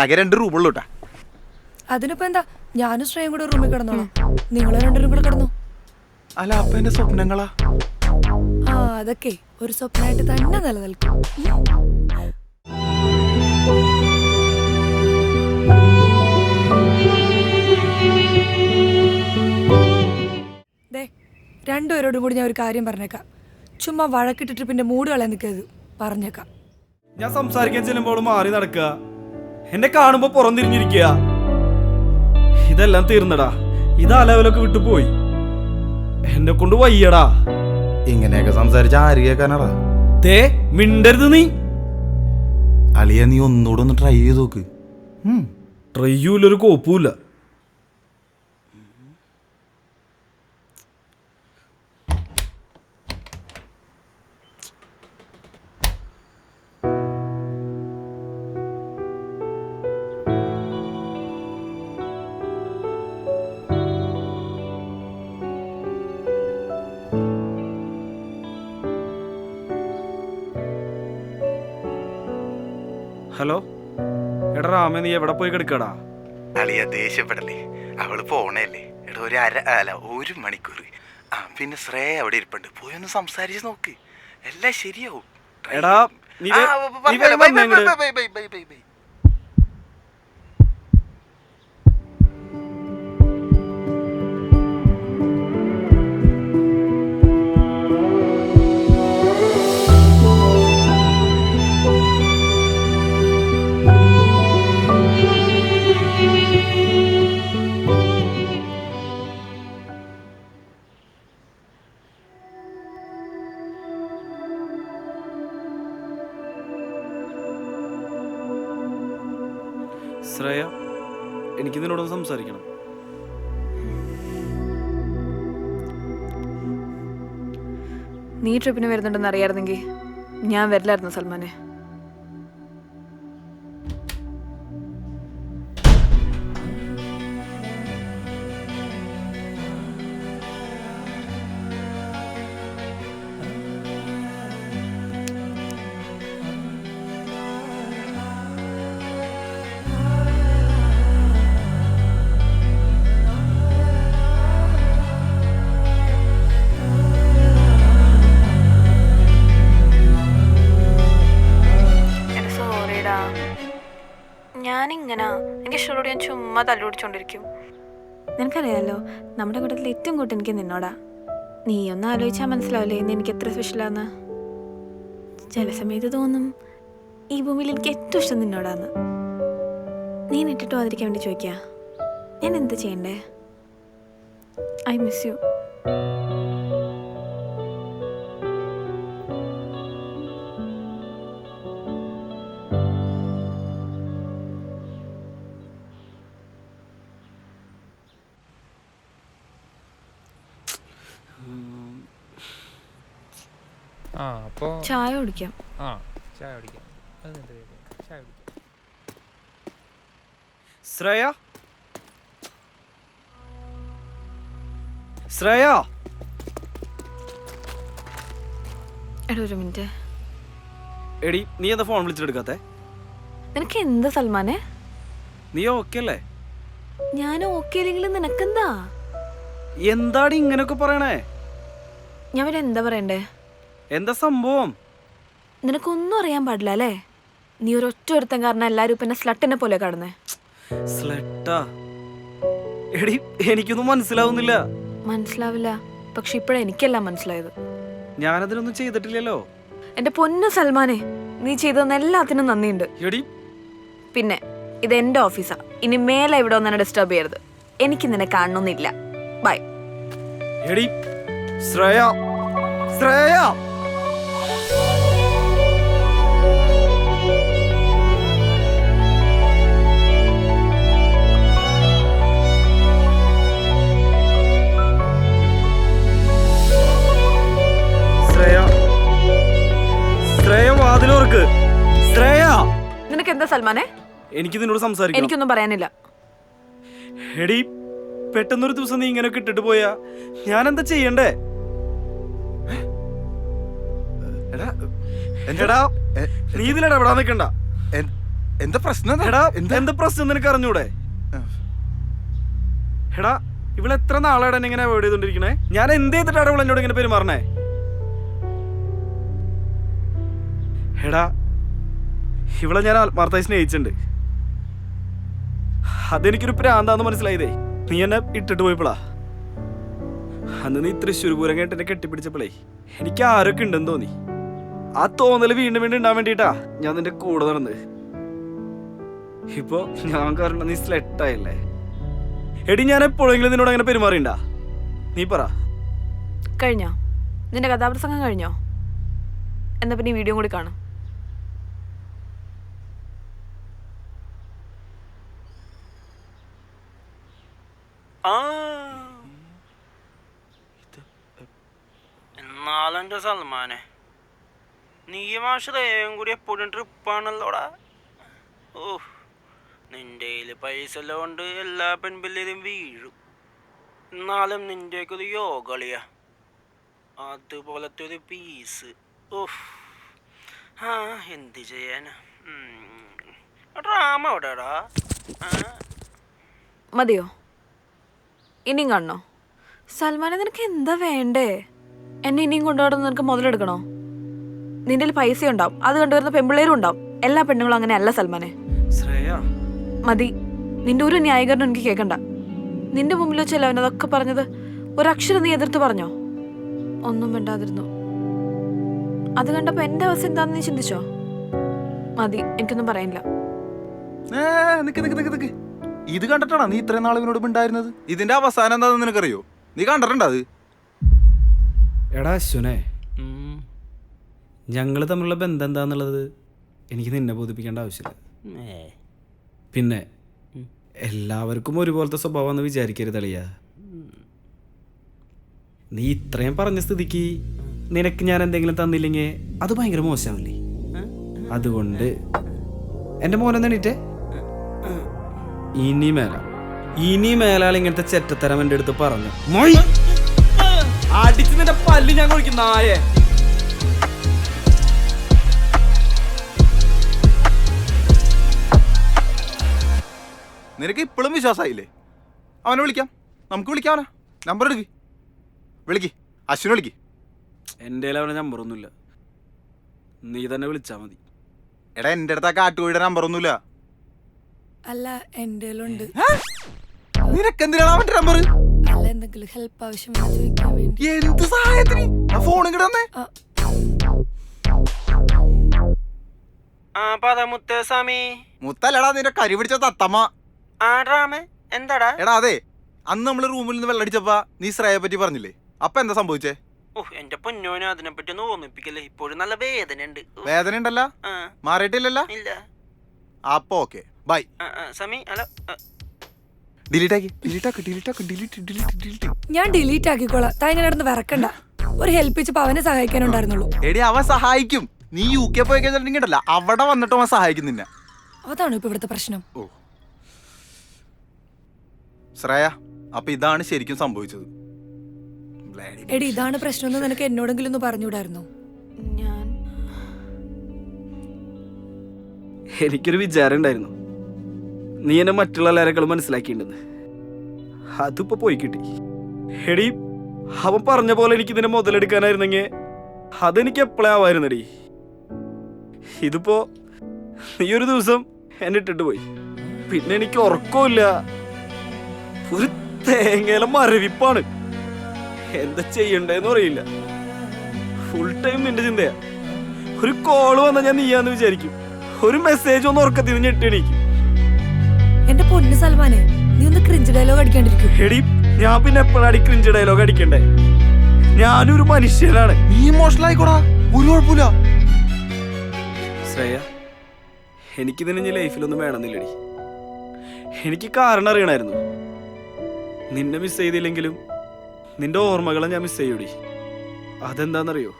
ആകെ രണ്ട് റൂമുള്ളൂ കേട്ടാ അതിനിപ്പോ എന്താ? ഞാനും ശ്രേയും കൂടെ റൂമിൽ കിടന്നോളാം. നിങ്ങളെ രണ്ടുപേരും കൂടെ കിടന്നു. അല്ല അപ്പൊ എന്റെ സ്വപ്നങ്ങളാ? ആ അതൊക്കെ ഒരു സ്വപ്നമായിട്ട് തന്നെ നിലനിൽക്കും. ദേ രണ്ടുപേരോടും കൂടി ഞാൻ ഒരു കാര്യം പറഞ്ഞേക്കാം. ചുമ്മാ വഴക്കിട്ടിട്ട് പിന്നെ മൂട് കളയാൻ നിൽക്കരുത്. പറഞ്ഞേക്കാം. ഞാൻ സംസാരിക്കാൻ ചെല്ലുമ്പോൾ മാറി നടക്കുക. എന്നെ കാണുമ്പോ പുറംതിരിഞ്ഞിരിക്കുക ഇതെല്ലാം തീർന്നടാ. ഇത് ലെവലൊക്കെ വിട്ടുപോയി. എന്നെ കൊണ്ട് വയ്യടാ. ഇങ്ങനെയൊക്കെ സംസാരിച്ച ആര് കേൾക്കാനാടാ? തേ മിണ്ടരുത് നീ. അളിയ നീ ഒന്നുകൂടെ ഒന്ന് ട്രൈ ചെയ്ത് നോക്ക്. ട്രൈ ചെയ്യൂല ഒരു കോപ്പൂല ഹലോ. എടാ രാമ നീ എവിടെ പോയി കിടക്കടാ? അളിയ ദേഷ്യപ്പെടല്ലേ. അവൾ പോണല്ലേ. എടാ ഒരു അര അല്ല ഒരു മണിക്കൂർ. ആ പിന്നെ ശ്രേയ അവിടെ ഇരിപ്പുണ്ട്. പോയി ഒന്ന് സംസാരിച്ച് നോക്ക്. എല്ലാം ശരിയാവും. എടാ, നീ ആ, വേ- പറഞ്ഞോ, നീ വേഗം വന്നേ ഇങ്ങട്. Bye, bye, bye, bye, Shreya എനിക്ക് നിന്നോട് സംസാരിക്കണം. നീ ട്രിപ്പിന് വരുന്നുണ്ടെന്ന് അറിയായിരുന്നെങ്കിൽ ഞാൻ വരില്ലായിരുന്നു സൽമാനെ. ഇഷ്ടത്തോട് ഞാൻ ചുമ്മാ തല്ലുപിടിച്ചോണ്ടിരിക്കും. നിനക്കറിയാലോ നമ്മുടെ കൂട്ടത്തിൽ ഏറ്റവും കൂട്ട് എനിക്ക് നിന്നോടാ. നീ ഒന്ന് ആലോചിച്ചാൽ മനസ്സിലാവില്ലേ ഇന്ന് എനിക്ക് എത്ര സ്പെഷ്യലാന്ന് ചില സമയത്ത് തോന്നും ഈ ഭൂമിയിൽ എനിക്ക് ഏറ്റവും ഇഷ്ടം നിന്നോടാന്ന്. നീ നിട്ടിട്ട് വാതിരിക്കാൻ വേണ്ടി ചോദിക്കുക ഞാൻ എന്ത് ചെയ്യണ്ടേ? ഐ മിസ് യു ആ അപ്പോ ചായ കുടിക്കാം. ആ ചായ കുടിക്കാം. അത് നിന്റെ പേര്. ചായ കുടിക്കാം. ശ്രേയ? ശ്രേയ? എടാ ഒരു മിനിറ്റ്. എടി നീ എന്താ ഫോൺ വിളിച്ചെടുക്കാത്തെ? നിനക്ക് എന്താ സൽമാനെ? നീ ഓക്കെ അല്ലേ? ഞാൻ ഓക്കെ അല്ലെങ്കിലും നിനക്കെന്താ? എന്താടി ഇങ്ങനെയൊക്കെ പറയണേ? ഞാൻ പിന്നെ എന്താ പറയണ്ടേ? എന്താ സംഭവം? നിനക്കൊന്നും അറിയാൻ പാടില്ല അല്ലേ? നീ ഒരു ഒറ്റ ഒരുത്തൻ കാരണം എല്ലാരും പിന്നെ സ്ലട്ടിനെ പോലെ കടന്നേ സ്ലട്ടാ എടി എനിക്കൊന്നും മനസ്സിലാവുന്നില്ല. മനസ്സിലാവില്ല. പക്ഷെ ഇപ്പോഴാ എനിക്കല്ല മനസ്സിലായത്. ഞാനതിനൊന്നും ചെയ്തിട്ടില്ലല്ലോ. എന്റെ പൊന്നു സൽമാനെ നീ ചെയ്തതെന്ന് എല്ലാത്തിനും നന്ദിയുണ്ട്. എടി. പിന്നെ ഇത് എന്റെ ഓഫീസാ ഇനി മേലെ ഇവിടെ ഒന്നെ ഡിസ്റ്റർബ് ചെയ്യരുത്. എനിക്ക് നിന്നെ കാണണമെന്നില്ല ബൈ എടി ശ്രേയ ശ്രേയ. ശ്രേയ! എന്താ സൽമാനെ? എനിക്ക് നിന്നോട് സംസാരിക്കണം. എനിക്കൊന്നും പറയാനില്ല. എടി പെട്ടെന്നൊരു ദിവസം നീ ഇങ്ങനെ ഇട്ടിട്ട് പോയാ ഞാൻ എന്താ ചെയ്യണ്ടേ? എടാ എടാ എ- നീ ഇതിലടാ ഇവിടെ നിൽക്കണ്ട എന്താ പ്രശ്നം? എടാ എന്താ? എന്ത് പ്രശ്നം നിനക്ക് അറിഞ്ഞൂടെ? എടാ ഇവിടെ എത്ര നാളാണ് എന്നെ ഇങ്ങനെ അവോയ്ഡ് ചെയ്തോണ്ടിരിക്കണേ? ഞാൻ എന്ത് ചെയ്തിട്ടാണ് ഇവിടെ എന്നോട് ഇങ്ങനെ പെരുമാറണേ? എടാ ഇവളെ ഞാൻ ആത്മാർത്ഥമായി സ്നേഹിച്ചിട്ടുണ്ട്. അതെനിക്കൊരു പ്രാന്താന്ന് മനസ്സിലായതേ. നീ എന്നെ ഇട്ടിട്ട് പോയപ്പോളാ. അന്ന് നീ തൃശ്ശൂർ പൂരം കേട്ട് എന്നെ കെട്ടിപ്പിടിച്ചപ്പോളേ എനിക്ക് ആരൊക്കെ ഉണ്ടെന്ന് തോന്നി. ആ തോന്നൽ വീണ്ടും വീണ്ടും ഉണ്ടാൻ വേണ്ടിട്ടാ ഞാൻ നിന്റെ കൂടെ നടന്നത്. ഇപ്പോ ഞാൻ കാരണം നീ സ്ലെട്ടായല്ലേ എടി ഞാൻ എപ്പോഴെങ്കിലും നിന്നോട് അങ്ങനെ പെരുമാറിണ്ടാ? നീ പറ. കഴിഞ്ഞോ? നിന്റെ കഥാപ്രസംഗം കഴിഞ്ഞോ? എന്നാ പിന്നെ വീഡിയോ കൂടി കാണും. ആ. സൽമാനെ. നീ മാഷതേയും കൂടി എപ്പോഴും ട്രിപ്പാണല്ലോടാ ഓ നിന്റെ കയ്യിൽ പൈസ എല്ലാം കൊണ്ട് എല്ലാ പെൺപിള്ളേരും വീഴും. എന്നാലും നിന്റെയൊക്കെ ഒരു യോഗളിയാ. അതുപോലത്തെ ഒരു പീസ് ഓഹ് ആ എന്ത് ചെയ്യാനാ? ഡ്രാമ എവിടെടാ മതിയോ? ഇനിയും കാണണോ? സൽമാനെ നിനക്ക് എന്താ വേണ്ടേ? എന്നെ ഇനിയും കൊണ്ടുപോകണം നിനക്ക് മുതലെടുക്കണോ? നിന്റെ പൈസ ഉണ്ടാവും. അത് കണ്ടുവരുന്ന പെമ്പിള്ളേരും ഉണ്ടാവും. എല്ലാ പെണ്ണുങ്ങളും അങ്ങനെ അല്ല സൽമാനെ മതി. നിന്റെ ഒരു ന്യായീകരണം എനിക്ക് കേൾക്കണ്ട. നിന്റെ മുമ്പിൽ വെച്ചല്ല അവൻ അതൊക്കെ പറഞ്ഞത്? ഒരക്ഷരം നീ എതിർത്ത് പറഞ്ഞോ? ഒന്നും വേണ്ടാതിരുന്നു അത് കണ്ടപ്പോ എന്റെ അവസ്ഥ എന്താന്ന് നീ ചിന്തിച്ചോ? മതി എനിക്കൊന്നും പറയാനില്ല ഏ, നിക്ക് നിക്ക് നിക്ക് നിക്ക്. ഇത് കണ്ടിട്ടാണോ നീ ഇത്രയും നാൾ ഇവനോട് ഉണ്ടായിരുന്നത് ഇതിന്റെ അവസാനം എന്താണെന്ന് നിനക്കറിയോ? നീ കണ്ടിട്ടുണ്ടോ അത്? എടാ അശ്വനെ. ഞങ്ങൾ തമ്മിലുള്ള ബന്ധം എന്താന്നുള്ളത് എനിക്ക് നിന്നെ ബോധിപ്പിക്കേണ്ട ആവശ്യമില്ല. പിന്നെ എല്ലാവർക്കും ഒരുപോലത്തെ സ്വഭാവമെന്ന് വിചാരിക്കരുത് അളിയ. നീ ഇത്രയും പറഞ്ഞ സ്ഥിതിക്ക് നിനക്ക് ഞാൻ എന്തെങ്കിലും തന്നില്ലെങ്കിൽ അത് ഭയങ്കര മോശമല്ലേ അതുകൊണ്ട് എന്റെ മോനെ എണീറ്റേ. ഇനി മേല. ഇനി മേലാൽ ഇങ്ങനത്തെ ചെറ്റത്തരം എന്റെ അടുത്ത് പറഞ്ഞു. മൊയ്! അടിച്ച് നിന്റെ പല്ല് ഞാൻ കുളിക്കും നായേ. നിനക്ക് ഇപ്പോഴും വിശ്വാസമായില്ലേ അവനെ വിളിക്കാം. നമുക്ക് വിളിക്കാം അവനെ. നമ്പർ എടുക്ക്. വിളിക്ക്. അശ്വിനെ വിളിക്ക്. എന്റെ അവനെ നമ്പറൊന്നുമില്ല. നീ തന്നെ വിളിച്ചാൽ മതി. എടാ എന്റെ അടുത്ത് ആ കാട്ടുകോഴിയുടെ നമ്പർ ഒന്നുമില്ല അല്ല എന്റെ ഉണ്ട് നിനക്ക് എന്തിനാണ് അവന്റെ നമ്പർ അല്ല എന്തെങ്കിലും ഹെൽപ്പ് ആവശ്യം ചോദിക്കാൻ വേണ്ടി. എന്ത് സഹായത്തിന്? ആ ഫോൺ ഇങ്ങോട്ട് തന്നെ ആ, ആ പത മുത്തേസ്വാമി മുത്തല്ലടാ നിന്റെ കരി പിടിച്ച തത്തമ്മ. എന്താടാ? എടാ അതെ. അന്ന് നമ്മൾ റൂമിൽ നിന്ന് വെള്ളടിച്ചപ്പോ നീ ശ്രേയെ പറ്റി പറഞ്ഞില്ലേ? അപ്പൊ എന്താ സംഭവിച്ചേ? ഓ എന്റെ പൊന്നോനെ അതിനെപ്പറ്റി ഒന്ന് ഓർമ്മിപ്പിക്കല്ലേ? ഇപ്പോഴും നല്ല വേദന ഉണ്ട് വേദന ഉണ്ടല്ല ആ. മാറിയിട്ടില്ലല്ലോ? ഇല്ല. അപ്പൊ okay bye Sami hello delete ആക്കി. ഡിലീറ്റ് ആക്കി. ഡിലീറ്റ് ആക്കി. ഡിലീറ്റ് ഡിലീറ്റ് ഡിലീറ്റ് ഞാൻ ഡിലീറ്റ് ആക്കിക്കോളാം. താ ഇങ്ങനെ നടന്ന് വിറക്കണ്ട. ഒരു ഹെൽപ്പ് വെച്ചപ്പോ അവനെ സഹായിക്കാനുണ്ടായിരുന്നുള്ളൂ. എടി അവൻ സഹായിക്കും. നീ യു കെ പോയി അവിടെ വന്നിട്ട് അവൻ സഹായിക്കും നിന്നെ. അതാണ് ഇപ്പൊ ഇവിടുത്തെ പ്രശ്നം. ഓ. ശ്രേയ അപ്പൊ ഇതാണ് ശരിക്കും സംഭവിച്ചത്. എടി ഇതാണ് പ്രശ്നം എന്ന് നിനക്ക് എന്നോടെങ്കിലും ഒന്ന് പറഞ്ഞുകൂടായിരുന്നു? ഞാൻ. എനിക്കൊരു വിചാരം ഉണ്ടായിരുന്നു. നീ എന്നെ മറ്റുള്ള എല്ലാരെക്കാളും മനസ്സിലാക്കിയിട്ടുണ്ടെന്ന് അതിപ്പോ പോയി കിട്ടി. എടി അവൻ പറഞ്ഞ പോലെ എനിക്ക് ഇതിനെ മുതലെടുക്കാനായിരുന്നെങ്കിൽ അതെനിക്ക് എപ്പോഴേ ആവായിരുന്നടി? ഇതിപ്പോ നീ ഒരു ദിവസം എന്നെ ഇട്ടിട്ട് പോയി. പിന്നെ എനിക്ക് ഉറക്കമില്ല ഒരു തേങ്ങയിലെ മരവിപ്പാണ്. എന്താ ചെയ്യണ്ടേന്ന് അറിയില്ല. ഫുൾ ടൈം നിന്റെ ചിന്തയാ. ഒരു കോൾ വന്നാൽ ഞാൻ നീയാന്ന് വിചാരിക്കും. ഒരു മെസ്സേജ് ഒന്ന് ഉറക്കത്തിൽ നിന്ന് ഞെട്ടിണീക്കും എന്റെ പൊന്നു സൽമാനെ നീ ഒന്ന് ക്രിഞ്ച് ഡയലോഗ് അടിക്കാണ്ടിരിക്കും. എടി ഞാൻ പിന്നെ എപ്പോഴാണ് ക്രിഞ്ച് ഡയലോഗ് അടിക്കണ്ടേ? ഞാനൊരു മനുഷ്യനാണ്. നീ ഇമോഷണൽ ആയിക്കോടാ. ഒരു കുഴപ്പമില്ല. ശ്രേയ എനിക്കിതിന് ഇനി ലൈഫിലൊന്നും വേണമെന്നില്ലടി. എനിക്ക് കാരണം അറിയണമായിരുന്നു നിന്നെ മിസ് ചെയ്തില്ലെങ്കിലും നിന്റെ ഓർമ്മകളെ ഞാൻ മിസ് ചെയ്യൂടി. അതെന്താണെന്നറിയോ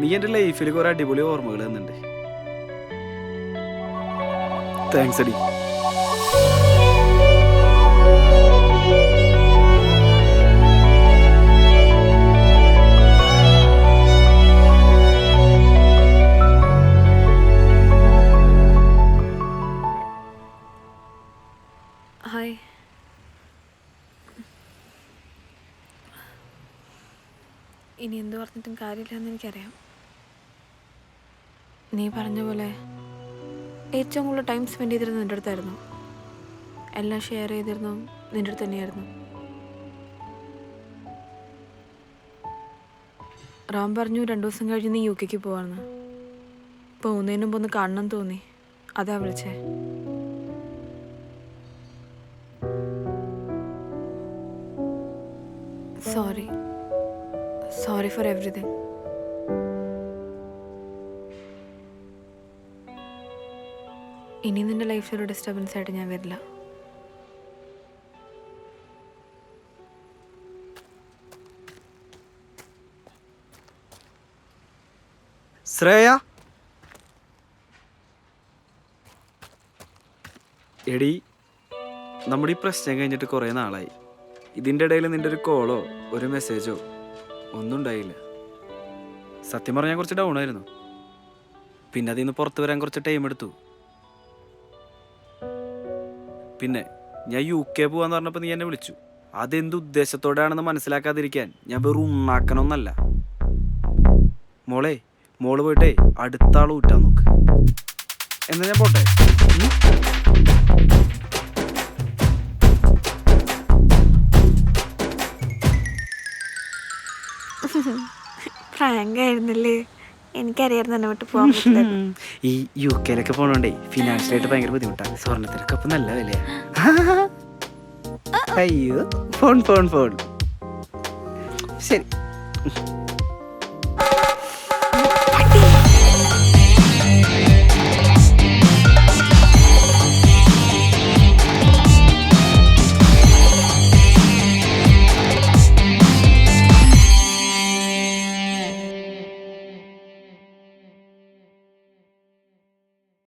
നീ എന്റെ ലൈഫിൽ ഒരു അടിപൊളി ഓർമ്മകൾ തന്നിട്ടുണ്ട്. താങ്ക്സ് അടി ഹായ്. ഇനി എന്ത് പറഞ്ഞിട്ടും കാര്യമില്ലെന്ന് എനിക്കറിയാം. നീ പറഞ്ഞ പോലെ ഏറ്റവും കൂടുതൽ ടൈം സ്പെൻഡ് ചെയ്തിരുന്നത് എന്റെ അടുത്തായിരുന്നു. എല്ലാം ഷെയർ ചെയ്തിരുന്നു. നിന്റെ അടുത്ത് തന്നെയായിരുന്നു. റാം പറഞ്ഞു രണ്ടു ദിവസം കഴിഞ്ഞ് നീ യു കെക്ക് പോവാന്ന്. പോകുന്നതിന് മുമ്പ് ഒന്ന് കാണണം തോന്നി. അതാ വിളിച്ചേ. സോറി സോറി ഫോർ എവറിഥിങ് ഇനി നിന്റെ ലൈഫിൽ ഒരു ഡിസ്റ്റർബൻസ് ആയിട്ട് ഞാൻ വരില്ല. ശ്രേയ? എടി നമ്മുടെ ഈ പ്രശ്നം കഴിഞ്ഞിട്ട് കുറേ നാളായി. ഇതിന്റെ ഇടയിൽ നിന്റെ ഒരു കോളോ ഒരു മെസ്സേജോ ഒന്നും ഉണ്ടായില്ല. സത്യം പറഞ്ഞാൽ കുറച്ച് ഡൗൺ ആയിരുന്നു. പിന്നെ അതിൽ നിന്ന് പുറത്തു വരാൻ കുറച്ച് ടൈം എടുത്തു. പിന്നെ ഞാൻ യു കെ പോവാന്ന് പറഞ്ഞപ്പോൾ നീ എന്നെ വിളിച്ചു. അതെന്ത് ഉദ്ദേശത്തോടെയാണെന്ന് മനസ്സിലാക്കാതിരിക്കാൻ ഞാൻ വെറും ഉണ്ണാക്കണമെന്നല്ല. മോളെ മോൾ പോയിട്ടേ അടുത്ത ആൾ ഊറ്റാൻ നോക്ക്. എന്നാ ഞാൻ പോട്ടെ? ഉം? പ്രാങ്ക് ആയിരുന്നല്ലേ എനിക്കറിയായിരുന്നു എന്നെ വിട്ട് പോകാൻ പറ്റില്ല ഈ യു കെയിലൊക്കെ പോണോണ്ടേ ഫിനാൻഷ്യലായിട്ട് ഭയങ്കര ബുദ്ധിമുട്ടാണ് സ്വർണത്തിനൊക്കെ ഇപ്പൊ നല്ല വിലയാ അയ്യോ ഫോൺ ഫോൺ ഫോൺ ശരി.